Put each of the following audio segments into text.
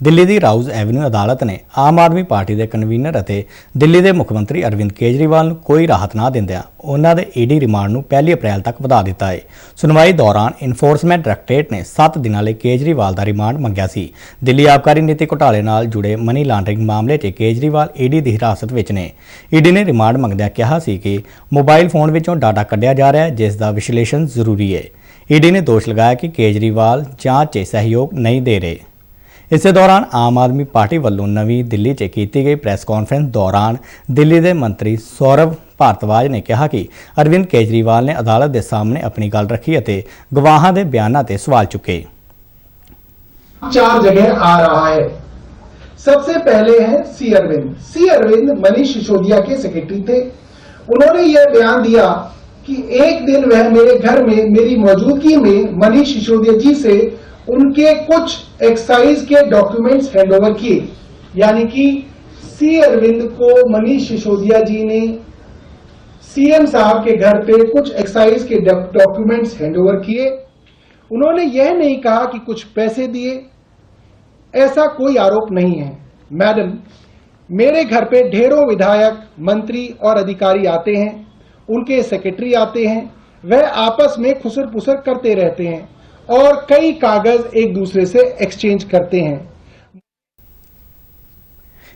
ਦਿੱਲੀ ਦੀ ਰਾਊਜ਼ avenue ਅਦਾਲਤ ਨੇ Aam Aadmi party ਦੇ ਕਨਵੀਨਰ ਅਤੇ ਦਿੱਲੀ ਦੇ ਮੁੱਖ ਮੰਤਰੀ ਅਰਵਿੰਦ ਕੇਜਰੀਵਾਲ ਨੂੰ ਕੋਈ ਰਾਹਤ ਨਾ ਦਿੰਦਿਆਂ ਉਹਨਾਂ ਦੇ ਈਡੀ ਰਿਮਾਂਡ ਨੂੰ 1 ਅਪ੍ਰੈਲ ਤੱਕ ਵਧਾ ਦਿੱਤਾ ਹੈ ਸੁਣਵਾਈ ਦੌਰਾਨ ਇਨਫੋਰਸਮੈਂਟ ਡਾਇਰੈਕਟੋਰੇਟ ਨੇ 7 ਦਿਨਾਂ ਲਈ ਕੇਜਰੀਵਾਲ ਦਾ ਰਿਮਾਂਡ ਮੰਗਿਆ ਸੀ। ਦਿੱਲੀ ਆਬਕਾਰੀ ਨੀਤੀ ਘੁਟਾਲੇ ਨਾਲ ਜੁੜੇ ਮਨੀ ਲਾਂਡਰਿੰਗ ਮਾਮਲੇ 'ਚ ਕੇਜਰੀਵਾਲ ਈਡੀ ਦੀ ਹਿਰਾਸਤ ਵਿੱਚ ਨੇ। ਈਡੀ ਨੇ ਰਿਮਾਂਡ ਮੰਗਦਿਆਂ ਕਿਹਾ ਸੀ ਕਿ ਮੋਬਾਈਲ ਫੋਨ ਵਿੱਚੋਂ ਡਾਟਾ ਕੱਢਿਆ ਜਾ ਰਿਹਾ ਹੈ, ਜਿਸ ਦਾ ਵਿਸ਼ਲੇਸ਼ਣ ਜ਼ਰੂਰੀ ਹੈ ਈਡੀ ਨੇ ਦੋਸ਼ ਲਗਾਇਆ ਕਿ ਕੇਜਰੀਵਾਲ ਜਾਂਚ 'ਚ ਸਹਿਯੋਗ ਨਹੀਂ ਦੇ ਰਹੇ। ਇਸੇ ਦੌਰਾਨ ਆਮ ਆਦਮੀ ਪਾਰਟੀ ਵੱਲੋਂ ਨਵੀਂ ਦਿੱਲੀ 'ਚ ਕੀਤੀ ਗਈ ਪ੍ਰੈਸ ਕਾਨਫਰੰਸ ਦੌਰਾਨ ਦਿੱਲੀ ਦੇ ਮੰਤਰੀ ਸੌਰਵ ਭਾਰਤਵਾਜ ਨੇ ਕਿਹਾ ਕਿ ਅਰਵਿੰਦ ਕੇਜਰੀਵਾਲ ਨੇ ਅਦਾਲਤ ਦੇ ਸਾਹਮਣੇ ਆਪਣੀ ਗੱਲ ਰੱਖੀ ਅਤੇ ਗਵਾਹਾਂ ਦੇ ਬਿਆਨਾਂ ਤੇ ਸਵਾਲ ਚੁੱਕੇ चार जगह आ रहा है सबसे पहले है सी अरविंद सी अरविंद मनीष सिसोदिया के सेक्रेटरी थे उन्होंने यह बयान दिया कि एक दिन वह मेरे घर में मेरी मौजूदगी में मनीष सिसोदिया जी से उनके कुछ एक्साइज के डॉक्यूमेंट्स हैंडओवर किए। यानी कि सी अरविंद को मनीष सिसोदिया जी ने सीएम साहब के घर पे कुछ एक्साइज के डॉक्यूमेंट्स हैंडओवर किए। उन्होंने यह नहीं कहा कि कुछ पैसे दिए। ऐसा कोई आरोप नहीं है। मैडम, मेरे घर पे ढेरों विधायक, मंत्री और अधिकारी आते हैं। उनके सेक्रेटरी आते हैं। वह आपस में खुसर पुसर करते रहते हैं। और कई कागज एक दूसरे से एक्सचेंज करते हैं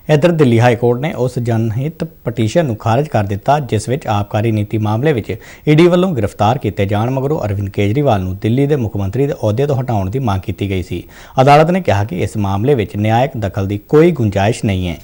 ਇੱਧਰ ਦਿੱਲੀ ਹਾਈ ਕੋਰਟ ਨੇ ਉਸ ਜਨਹਿਤ ਪਟੀਸ਼ਨ ਨੂੰ ਖਾਰਜ ਕਰ ਦਿੱਤਾ ਜਿਸ ਵਿੱਚ ਆਬਕਾਰੀ ਨੀਤੀ ਮਾਮਲੇ ਵਿੱਚ ਈਡੀ ਵੱਲੋਂ ਗ੍ਰਿਫਤਾਰ ਕੀਤੇ ਜਾਣ ਮਗਰੋਂ ਅਰਵਿੰਦ ਕੇਜਰੀਵਾਲ ਨੂੰ ਦਿੱਲੀ ਦੇ ਮੁੱਖ ਮੰਤਰੀ ਦੇ ਅਹੁਦੇ ਤੋਂ ਹਟਾਉਣ ਦੀ ਮੰਗ ਕੀਤੀ ਗਈ ਸੀ ਅਦਾਲਤ ਨੇ ਕਿਹਾ ਕਿ ਇਸ ਮਾਮਲੇ ਵਿੱਚ ਨਿਆਇਕ ਦਖਲ ਦੀ ਕੋਈ ਗੁੰਜਾਇਸ਼ ਨਹੀਂ ਹੈ